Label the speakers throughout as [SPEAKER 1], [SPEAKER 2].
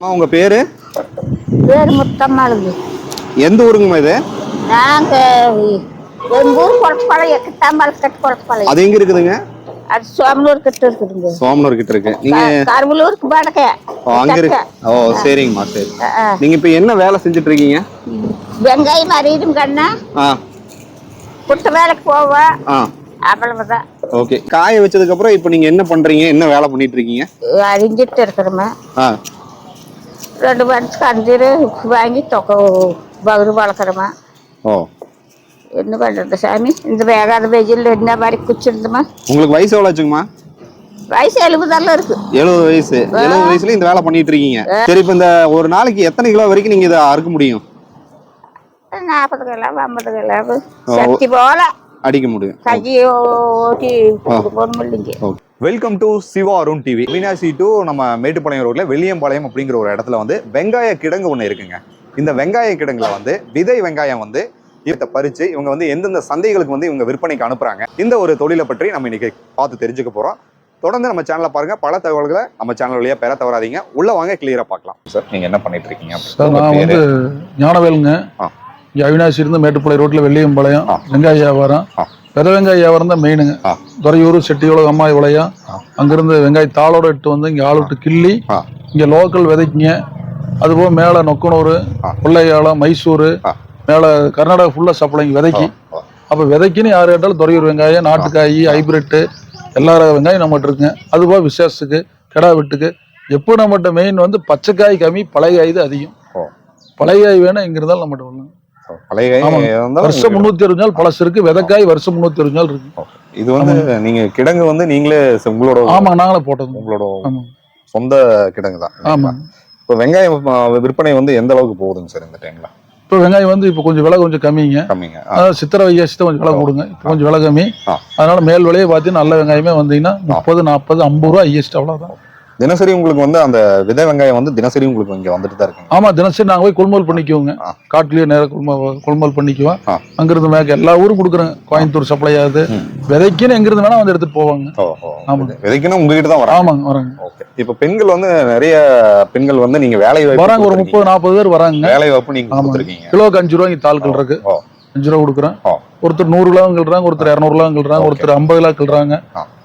[SPEAKER 1] அம்மா உங்க பேரு?
[SPEAKER 2] பேர் முத்தம்மாளுங்க.
[SPEAKER 1] எந்த ஊருங்கம்மா இது?
[SPEAKER 2] நாங்க எங்க ஊர் குளப்பாளையம் கட்டு குளப்பாளையம்.
[SPEAKER 1] அது எங்க இருக்குதுங்க?
[SPEAKER 2] அது சோமனூர் கிட்ட இருக்குதுங்க.
[SPEAKER 1] சோமனூர் கிட்ட இருக்கு. நீங்க
[SPEAKER 2] கருவலூருக்கு வடக்க
[SPEAKER 1] ஓ, அங்க இருக்கு ஓ சரிங்கம்மா சரி. நீங்க இப்ப என்ன வேலை செஞ்சுட்டு இருக்கீங்க
[SPEAKER 2] வெங்காயம் அறியும் கண்ணா
[SPEAKER 1] ஆ.
[SPEAKER 2] குட்ட வேலைக்கு போவோம். அவ்வளவுதான்.
[SPEAKER 1] ஓகே. காய வச்சதுக்கு அப்புறம் இப்போ நீங்க என்ன பண்றீங்க? என்ன வேலை பண்ணிட்டு இருக்கீங்க
[SPEAKER 2] அறிஞ்சிட்டு இருக்கிறோமா ரெண்டு மனுஷத்துக்கு அஞ்சு வாங்கி தொகை பகுரு வளர்க்குறோமா.
[SPEAKER 1] ஓ.
[SPEAKER 2] என்ன பண்ணுறது சாமி? இந்த வேகாத வெயில் என்ன மாதிரி குச்சிருந்தோமா?
[SPEAKER 1] உங்களுக்கு வயசு எவ்வளோ ஆச்சுங்கம்மா?
[SPEAKER 2] வயசு எழுபதெல்லாம் இருக்கு.
[SPEAKER 1] எழுபது வயசு. எழுபது வயசுல இந்த வேலை பண்ணிட்டு இருக்கீங்க. சரி இப்போ இந்த ஒரு நாளைக்கு எத்தனை கிலோ வரைக்கும் நீங்க இதை அறுக்க முடியும்?
[SPEAKER 2] நாற்பது கிலோ ஐம்பது கிலோ சக்தி போல.
[SPEAKER 1] அடிக்க முடியும். Welcome to Shiva Arun TV Avinashi to நம்ம மேட்டுப்பாளையம் ரோட்ல வெள்ளியம்பாளையம் அப்படிங்கிற ஒரு இடத்துல வந்து வெங்காய கிடங்கு ஒன்று இருக்குங்க. இந்த வெங்காய கிடங்குல வந்து விதை வெங்காயம் வந்து இதை பறிச்சு இவங்க வந்து எந்தெந்த சந்தைகளுக்கு வந்து இவங்க விற்பனைக்கு அனுப்புறாங்க. இந்த ஒரு தொழிலை பற்றி நம்ம இன்னைக்கு பார்த்து தெரிஞ்சுக்க போறோம். தொடர்ந்து நம்ம சேனலை பாருங்க. பல தகவல்களை நம்ம சேனல் வழியா பெற தவறாதீங்க. உள்ள வாங்க கிளியரா பார்க்கலாம். சார் நீங்க என்ன பண்ணிட்டு இருக்கீங்க?
[SPEAKER 3] சார் நான் வந்து ஞானவேலுங்க. இங்கே அவினாசி இருந்து மேட்டுப்பாளையம் ரோட்டில் வெள்ளியம்பாளையம். வெங்காய வியாபாரம். வித வெங்காய வியாபாரம் தான் மெயினுங்க. துறையூர் செட்டியோளம் அம்மாய் விளையம். அங்கிருந்து வெங்காய தாளோட இட்டு வந்து இங்கே ஆள் விட்டு கிள்ளி. இங்கே லோக்கல் விதைக்குங்க அதுபோக மேலே நொக்கனூர்
[SPEAKER 1] ஆ.
[SPEAKER 3] கொள்ளையாளம் மைசூர். மேலே கர்நாடகா ஃபுல்லாக சப்ளைங்க விதைக்கு அப்போ விதைக்குன்னு யார் கேட்டாலும் துறையூர் வெங்காயம் நாட்டுக்காய் ஹைபிரிட்டு எல்லா ரக வெங்காயம் நம்மகிட்ட இருக்குங்க அதுபோக விசேஷத்துக்கு கிடா வெட்டுக்கு எப்போ நம்மகிட்ட மெயின் வந்து பச்சைக்காய் கம்மி பழைய காய் தான் அதிகம். பழைய காய் வேணும் எங்க இருந்தாலும் நம்மகிட்ட வரலாம்
[SPEAKER 1] பழைய
[SPEAKER 3] வருஷம் முந்நூற்றி அறுபது நாள் பழசு இருக்கு விதைக்காய் வருஷம் முந்நூற்றி அறுபது நாள் இருக்கு.
[SPEAKER 1] இது வந்து நீங்க கிடங்கு வந்து நீங்களே உங்களோட
[SPEAKER 3] ஆமாங்க நாங்களே போட்டது.
[SPEAKER 1] உங்களோட சொந்த கிடங்கு தான்.
[SPEAKER 3] ஆமாங்க
[SPEAKER 1] இப்போ வெங்காயம் விற்பனை வந்து எந்த அளவுக்கு போகுதுங்க சார் இந்த டைம்ல
[SPEAKER 3] இப்போ வெங்காயம் வந்து இப்போ கொஞ்சம் விலை கொஞ்சம் கம்மிங்க.
[SPEAKER 1] கம்மிங்க
[SPEAKER 3] அதாவது சித்திரை வைகாசி கொஞ்சம் விலை கொடுங்க இப்போ கொஞ்சம் விலை கம்மி. அதனால மேல் விலையை பார்த்தீங்கன்னா நல்ல வெங்காயமே வந்தீங்கன்னா முப்பது நாற்பது ஐம்பது ரூபா ஹையஸ்ட் அவ்வளோதான்
[SPEAKER 1] தினசரி உங்களுக்கு வந்து அந்த விதை வெங்காயம் வந்து தினசரி உங்களுக்கு இங்க வந்துட்டு தான் இருக்குங்க
[SPEAKER 3] ஆமா தினசரி நாங்கள் போய் கொள்முதல் பண்ணிக்குவோங்க. காட்டுலயே நேரம் கொள்முதல் பண்ணிக்குவோம். அங்கிருந்து மேக்க எல்லா ஊரும் கொடுக்குறோங்க கோயம்புத்தூர் சப்ளை ஆகுது. விதைக்குன்னு எங்கிருந்து வேணா வந்து எடுத்துட்டு போவாங்க.
[SPEAKER 1] விதைக்குன்னா உங்ககிட்ட தான் வராங்க
[SPEAKER 3] ஆமாங்க வராங்க
[SPEAKER 1] ஓகே இப்போ பெண்கள் வந்து நிறைய பெண்கள் வந்து நீங்க வேலை வாய்ப்பு
[SPEAKER 3] வராங்க ஒரு. முப்பது நாற்பது பேர் வராங்க
[SPEAKER 1] வேலை வாய்ப்பு நீங்க. கொடுத்துருக்கீங்க
[SPEAKER 3] கிலோக்கு அஞ்சு ரூபாய்க்கு தாள்கள் இருக்கு. அஞ்சு ரூபா கொடுக்குறேன். ஒருத்தர் நூறு கிலோ கிள்றாங்க ஒருத்தர் இரநூறு கிலோ கிள்றாங்க
[SPEAKER 1] ஓகே.
[SPEAKER 3] ஒருத்தர் ஐம்பது கிலோ கிள்றாங்க.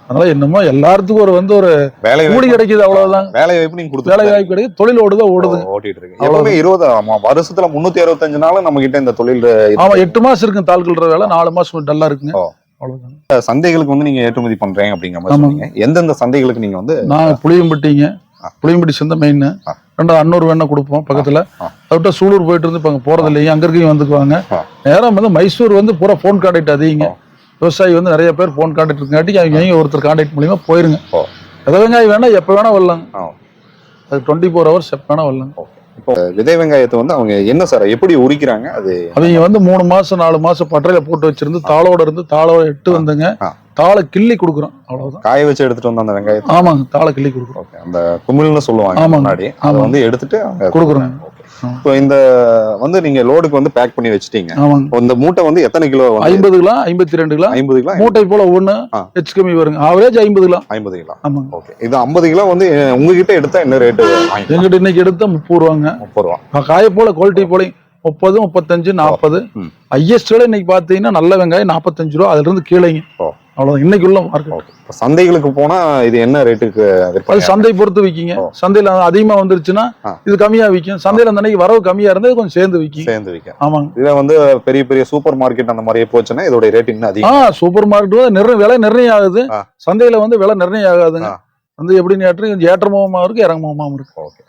[SPEAKER 3] அதனால என்னமோ எல்லாத்துக்கும் ஒரு வந்து ஒரு
[SPEAKER 1] வேலை வாய்ப்பு.
[SPEAKER 3] கிடைக்குது அவ்வளவுதான்.
[SPEAKER 1] வேலை வாய்ப்பு நீங்க கொடுத்து
[SPEAKER 3] வேலை வாய்ப்பு கிடைக்குது தொழில் ஓடுதான் ஓடுது.
[SPEAKER 1] ஓட்டிட்டு இருக்கு எப்பவுமே இருபது ஆமா வருஷத்துல முன்னூத்தி அறுபத்தஞ்சு நாள் நம்ம கிட்ட இந்த தொழில்.
[SPEAKER 3] ஆமா எட்டு மாசம் இருக்கு தாள் கிள்ற வேலை நாலு மாசம் டல்லா இருக்குங்க. அவ்வளவுதான்.
[SPEAKER 1] சந்தைகளுக்கு வந்து நீங்க ஏற்றுமதி பண்றீங்க அப்படிங்கிற மாதிரி எந்தெந்த சந்தைகளுக்கு நீங்க வந்து
[SPEAKER 3] நான் புளியம்பட்டிங்க. புளியம்பட்டி சந்தை மெயின். ரெண்டாவது அன்னூர் வேணா கொடுப்போம் பக்கத்துல. அதை சூலூர் போயிட்டு இருந்து போறது இல்லைங்க அங்க இருக்கையும் வந்துக்குவாங்க. நேரம் வந்து மைசூர் வந்து பூரா ஃபோன் கான்டாக்ட் அதிகங்க. விவசாயி வந்து நிறைய பேர் ஃபோன் கான்டாக்ட் இருக்காட்டி அவங்க ஒருத்தர் கான்டாக்ட் மூலியமா போயிருங்க. எதை வெங்காயம் வேணா எப்போ வேணா வரலாங்க. அது டுவெண்ட்டி ஃபோர் ஹவர்ஸ் எப்போ வேணா வரலாங்க.
[SPEAKER 1] இப்போ விதை வெங்காயத்தை வந்து அவங்க என்ன சார் எப்படி உரிக்கிறாங்க? அது
[SPEAKER 3] அவங்க வந்து மூணு மாசம் நாலு மாசம் பட்டறையில போட்டு வச்சிருந்து தாளோட இருந்து தாளோட எட்டு வந்துங்க. தாளை கிள்ளி கொடுக்குறோம். அவ்வளவுதான்.
[SPEAKER 1] காய வச்சு எடுத்துட்டு வந்து அந்த வெங்காயத்தை?
[SPEAKER 3] ஆமாங்க தாளை கிள்ளி கொடுக்குறோம்.
[SPEAKER 1] அந்த குமிழ்னு சொல்லுவாங்க
[SPEAKER 3] ஆமாங்க.
[SPEAKER 1] முன்னாடி. அதை. வந்து எடுத்துட்டு
[SPEAKER 3] கொடுக்குறோம்.
[SPEAKER 1] இப்போ இந்த வந்து நீங்க லோடுக்கு வந்து பேக் பண்ணி வச்சிட்டீங்க. இந்த மூட்டை வந்து எத்தனை கிலோ
[SPEAKER 3] ஐம்பது கிலோ ஐம்பத்தி ரெண்டு கிலோ.
[SPEAKER 1] ஐம்பது கிலோ
[SPEAKER 3] மூட்டை போல ஒண்ணு. ஹெச் கம்மி வருங்க ஆவரேஜ் ஐம்பது கிலோ.
[SPEAKER 1] ஐம்பது கிலோ.
[SPEAKER 3] ஆமாங்க.
[SPEAKER 1] ஓகே இது ஐம்பது கிலோ வந்து உங்ககிட்ட எடுத்தா என்ன ரேட்டு
[SPEAKER 3] எங்கிட்ட இன்னைக்கு எடுத்தா முப்பது ரூபாங்க.
[SPEAKER 1] முப்பது ரூபா.
[SPEAKER 3] காய போல குவாலிட்டி போல முப்பது முப்பத்தஞ்சு நாற்பது. ஹையஸ்ட் இன்னைக்கு பாத்தீங்கன்னா நல்ல வெங்காயம் நாற்பத்தஞ்சு ரூபா. அதுல இருந்து கீழேங்க.
[SPEAKER 1] ஓ.
[SPEAKER 3] அவ்வளவுதான் இன்னைக்கு உள்ள மார்க்கெட்
[SPEAKER 1] சந்தைகளுக்கு போனா இது என்ன ரேட்டுக்கு
[SPEAKER 3] அது சந்தை பொறுத்து விற்கிங்க. சந்தையில அதிகமா வந்துருச்சுன்னா. இது கம்மியா விற்கும். சந்தையில அந்த அன்னைக்கு வரவு கம்மியா இருந்தா இது கொஞ்சம் சேர்ந்து விற்கும்.
[SPEAKER 1] சேர்ந்து விற்கும்.
[SPEAKER 3] ஆமாங்க.
[SPEAKER 1] இதுல வந்து பெரிய பெரிய சூப்பர் மார்க்கெட் அந்த மாதிரி போச்சுன்னா இதோட ரேட் இன்னும் அதிகம்.
[SPEAKER 3] சூப்பர் மார்க்கெட் நிர்ணயம் விலை நிர்ணயம் ஆகுது. சந்தையில வந்து விலை நிர்ணயம் ஆகாதுங்க. வந்து எப்படின்னு கேட்டு கொஞ்சம் ஏற்றமுகமா இருக்கு இறங்குமுகமாவும் இருக்கு.
[SPEAKER 1] ஓகே.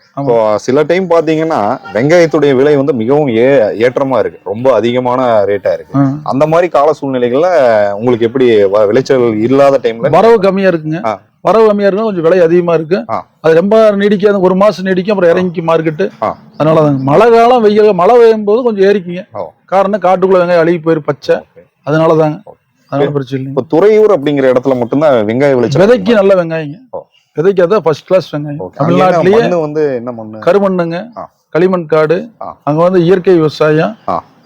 [SPEAKER 1] சில டைம் பாத்தீங்கன்னா வெங்காயத்துடைய விலை வந்து மிகவும் ஏ ஏற்றமா இருக்கு. ரொம்ப அதிகமான ரேட்டா இருக்கு. அந்த மாதிரி கால சூழ்நிலைகள்ல உங்களுக்கு எப்படி விளைச்சல் இல்லாத டைம்ல
[SPEAKER 3] வரவு கம்மியா இருக்குங்க. வரவு கம்மியா இருக்குன்னா கொஞ்சம் விலை அதிகமா இருக்கு. அது ரொம்ப நீடிக்காது ஒரு மாசம் நீடிக்கும் அப்புறம் இறங்கி மார்க்கெட்டு. அதனால தாங்க மழை காலம் வெயில் மழை பெய்யும் போது கொஞ்சம் ஏறிக்குங்க. காரணம் காட்டுக்குள்ள வெங்காயம் அழுகி போயிரு பச்சை. அதனால தாங்க. அதனால பிரச்சனை இல்லைங்க
[SPEAKER 1] இப்போ துறையூர் அப்படிங்கிற இடத்துல மட்டும்தான் வெங்காய விளைச்சல்
[SPEAKER 3] விதைக்கு நல்ல வெங்காயங்க. விதைக்கு அதான் ஃபர்ஸ்ட் கிளாஸ் வெங்காயம் தமிழ்நாட்டிலேயே
[SPEAKER 1] வந்து என்ன மண்ணு
[SPEAKER 3] கருமண்ணுங்க. களிமண் காடு. அங்க வந்து இயற்கை விவசாயம்.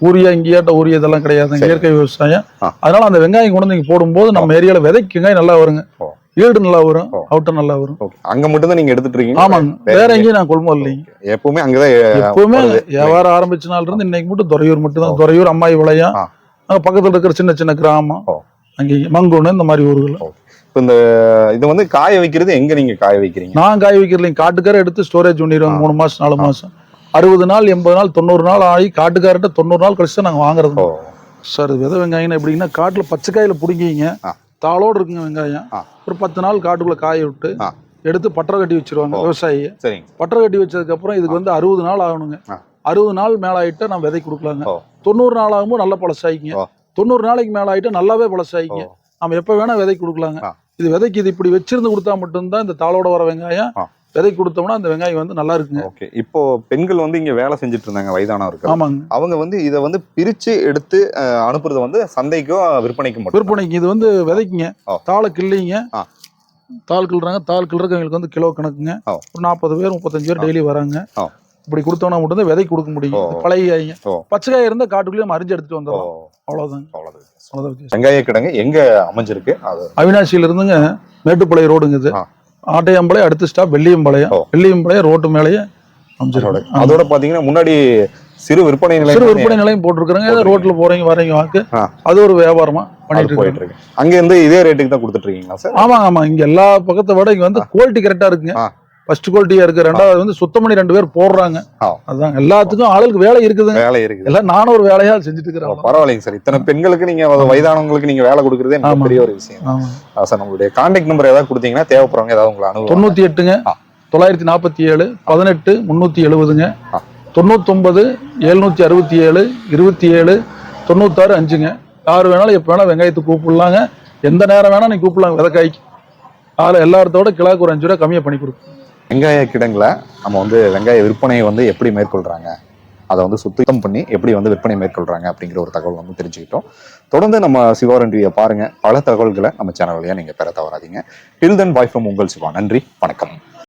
[SPEAKER 3] ஊரியா இங்கேயாட்ட ஊரியா இதெல்லாம் கிடையாதுங்க
[SPEAKER 1] சரி.
[SPEAKER 3] இயற்கை விவசாயம். அதனால அந்த வெங்காயம் கொண்டு வந்து போடும்போது நம்ம ஏரியால விதைக்கு வெங்காயம் நல்லா வருங்க. ஈடு நல்லா வரும். அவுட்டர் நல்லா வரும்
[SPEAKER 1] அங்க மட்டும் தான் நீங்க எடுத்துட்டு இருக்கீங்க
[SPEAKER 3] ஆமாங்க வேற எங்கேயும் நான் கொள்முதல் இல்லைங்க
[SPEAKER 1] எப்பவுமே அங்கதான்
[SPEAKER 3] எப்பவுமே. வியாபாரம் ஆரம்பிச்ச நாள்ல இருந்து இன்னைக்கு மட்டும் துறையூர் மட்டும் தான் துறையூர் அம்மாயி விளையம்
[SPEAKER 1] ஆ.
[SPEAKER 3] அங்க பக்கத்துல இருக்கிற சின்ன சின்ன கிராமம். அங்கே மங்கோன்னு இந்த மாதிரி ஊர்கள்
[SPEAKER 1] இப்ப இந்த இது வந்து காய வைக்கிறது எங்க நீங்க காய வைக்கிறீங்க?
[SPEAKER 3] நான் காய வைக்கிறலைங்க காட்டுக்கார எடுத்து ஸ்டோரேஜ் பண்ணிடுவாங்க
[SPEAKER 1] ஆ.
[SPEAKER 3] மூணு மாசம் நாலு மாசம். அறுபது நாள் எண்பது நாள் தொண்ணூறு நாள் ஆகி காட்டுக்காரர்கிட்ட தொண்ணூறு நாள் கழிச்சு தான் நாங்க வாங்குறது. சார் விதை வெங்காயம் எப்படின்னா காட்டுல பச்சைக்காயில பிடிங்கிங்க
[SPEAKER 1] ஆ.
[SPEAKER 3] தாளோடு இருக்குங்க வெங்காயம். ஒரு பத்து நாள் காட்டுக்குள்ள காய விட்டு. எடுத்து பட்டறை கட்டி வச்சிருவாங்க
[SPEAKER 1] சரிங்க.
[SPEAKER 3] பட்டறை கட்டி வச்சதுக்கு அப்புறம் இதுக்கு வந்து அறுபது நாள் ஆகணுங்க. அறுபது நாள் மேல ஆயிட்டா நான் விதை கொடுக்கலாங்க. தொண்ணூறு நாள் ஆகும்போது நல்லா பழசாயிங்க. தொண்ணூறு நாளைக்கு மேல ஆயிட்டா நல்லாவே பழசாயிங்க நம்ம எப்ப வேணா விதை கொடுக்கலாங்க. இது விதைக்கு இது இப்படி வச்சிருந்து கொடுத்தா மட்டும்தான் இந்த தாளோட வர வெங்காயம். விதை கொடுத்தோம்னா அந்த வெங்காயம் வந்து நல்லா இருக்குங்க
[SPEAKER 1] ஓகே இப்போ பெண்கள் வந்து இங்க வேலை செஞ்சுட்டு இருந்தாங்க வயதானவர்கள்
[SPEAKER 3] ஆமாங்க
[SPEAKER 1] அவங்க வந்து இதை வந்து பிரிச்சு எடுத்து அனுப்புறது வந்து சந்தைக்கும் விற்பனைக்கும் மட்டும்
[SPEAKER 3] விற்பனைக்கு இது வந்து விதைக்குங்க. தாளை கிள்ளிங்க. தாள் கிள்றாங்க தாள் கிள்றவங்களுக்கு வந்து கிலோ கணக்குங்க. ஒரு நாற்பது பேர் முப்பத்தஞ்சு பேர் டெய்லி வராங்க. இப்படி கொடுத்தோம்னா மட்டும் தான் விதை கொடுக்க முடியும்.
[SPEAKER 1] ஓ.
[SPEAKER 3] பச்சைக்காய் இருந்தா காட்டுக்குள்ளேயே நம்ம அரிஞ்சு எடுத்துட்டு
[SPEAKER 1] அவ்வளவுதான்.
[SPEAKER 3] அவ்வளவுதான் வித்தியாசம்.
[SPEAKER 1] வெங்காய கிடங்கு எங்க அமைஞ்சிருக்கு? அது
[SPEAKER 3] அவினாசியில இருந்துங்க மேட்டுப்பாளையம் ரோடுங்க இது. ஆட்டையம்பாளையம் அடுத்த ஸ்டாப் வெள்ளியம்பாளையம். வெள்ளியம்பாளையம் ரோட்டு மேலேயே அமைச்சிருக்கோம்
[SPEAKER 1] அதோட பாத்தீங்கன்னா முன்னாடி சிறு விற்பனை
[SPEAKER 3] சிறு
[SPEAKER 1] நிலையம்
[SPEAKER 3] விற்பனை நிலையம் போட்டிருக்கிறோங்க. ரோட்ல போறீங்க வரீங்க வாக்கு. அது ஒரு வியாபாரமா பண்ணிட்டு
[SPEAKER 1] போயிட்டு இருக்கு. அங்க இருந்து இதே ரேட்டுக்கு தான் கொடுத்துட்டு இருக்கீங்களா சார்?
[SPEAKER 3] ஆமாங்க ஆமா இங்க எல்லா பக்கத்தை விட இங்க வந்து குவாலிட்டி கரெக்டா இருக்குங்க. ஃபர்ஸ்ட் குவாலிட்டியா இருக்கு. ரெண்டாவது வந்து சுத்தம் பண்ணி ரெண்டு பேர் போடுறாங்க. அதான் எல்லாத்துக்கும் ஆளுக்கு வேலை இருக்குதுங்க
[SPEAKER 1] வேலை இருக்குது.
[SPEAKER 3] எல்லாம் நானும் ஒரு வேலையா செஞ்சுட்டு இருக்கிறேன்
[SPEAKER 1] பரவாயில்லைங்க சார். இத்தனை பெண்களுக்கு நீங்க வயதானவங்களுக்கு நீங்க வேலை கொடுக்கறதே. மிகப்பெரிய ஒரு விஷயம். சார் நம்மளுடைய கான்டாக்ட் நம்பர் ஏதாவது கொடுத்தீங்கன்னா தேவைப்படுறவங்க ஏதாவது உங்களை அனுபவம்
[SPEAKER 3] தொண்ணூத்தி எட்டுங்க. தொள்ளாயிரத்தி நாற்பத்தி ஏழு பதினெட்டு முன்னூத்தி எழுபதுங்க. தொண்ணூத்தொன்பது எழுநூத்தி அறுபத்தி ஏழு இருபத்தி ஏழு தொண்ணூத்தாறு அஞ்சுங்க. யார் வேணாலும் எப்போ வேணா வெங்காயத்தை கூப்பிடலாங்க. எந்த நேரம் வேணா நீ கூப்பிடலாம் விதக்காய்க்கு அதில் எல்லாத்தோட கிலோக்கு ஒரு அஞ்சு ரூபா கம்மியாக பண்ணி கொடுப்போம்.
[SPEAKER 1] வெங்காய கிடங்களை நம்ம வந்து வெங்காய விற்பனையை வந்து எப்படி மேற்கொள்றாங்க? அதை வந்து சுத்தம் பண்ணி எப்படி வந்து விற்பனை மேற்கொள்றாங்க அப்படிங்கிற ஒரு தகவல் வந்து தெரிஞ்சுக்கிட்டோம். தொடர்ந்து நம்ம சிவாரன் டிவியை பாருங்க. பல தகவல்களை நம்ம சேனல் வழியாக நீங்க பெற தவறாதீங்க. டில் தென் பாய் ஃப்ரம் உங்கள் சிவா. நன்றி. வணக்கம்.